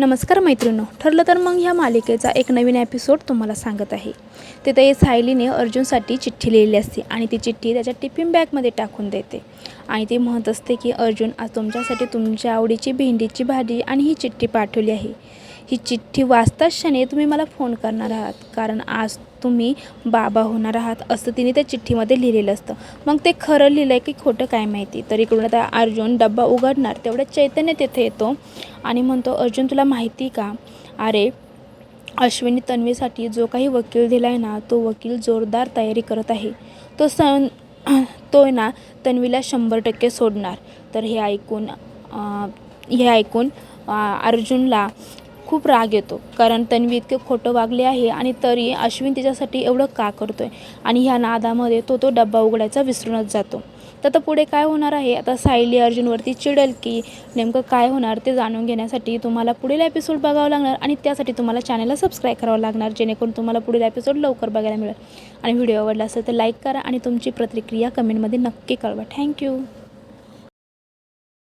नमस्कार मैत्रिणो ठरलं तर मग ह्या मालिकेचा एक नवीन एपिसोड तुम्हाला सांगत आहे. तिथे सायलीने अर्जुनसाठी चिठ्ठी लिहिली असते आणि ती चिठ्ठी त्याच्या टिफिन बॅगमध्ये टाकून देते. आणि ती म्हणत असते की अर्जुन आज तुमच्यासाठी तुमच्या आवडीची भेंडीची भाजी आणि ही चिठ्ठी पाठवली आहे. ही चिठ्ठी वाचताच क्षणी तुम्ही मला फोन करणार आहात. कारण आज तुम्ही बाबा होणार आहात असं तिने त्या चिठ्ठीमध्ये लिहिलेलं असतं. मग ते खरं लिहिलं आहे की खोटं काय माहिती? तर इकडून आता अर्जुन डब्बा उघडणार तेवढ्या चैतन्य तेथे येतो आणि म्हणतो अर्जुन तुला माहिती का? अरे अश्विनी तन्वीसाठी जो काही वकील दिला आहे ना तो वकील जोरदार तयारी करत आहे. तो सण तो आहे ना तन्वीला शंभर टक्के सोडणार. तर हे ऐकून हे ऐकून अर्जुनला खूप राग येतो. कारण तन्वी इतके खोटं वागले आहे आणि तरी अश्विन तिच्यासाठी एवढं का करतोय? आणि ह्या नादामध्ये तो तो डब्बा उघडायचा विसरूनच जातो. तर आता पुढे काय होणार आहे? आता सायली अर्जुनवरती चिडेल की नेमकं काय होणार ते जाणून घेण्यासाठी तुम्हाला पुढील एपिसोड बघावं लागणार आणि त्यासाठी तुम्हाला चॅनलला सबस्क्राईब करावं लागणार जेणेकरून तुम्हाला पुढील एपिसोड लवकर बघायला मिळेल. आणि व्हिडिओ आवडला असेल तर लाईक करा आणि तुमची प्रतिक्रिया कमेंटमध्ये नक्की कळवा. थँक्यू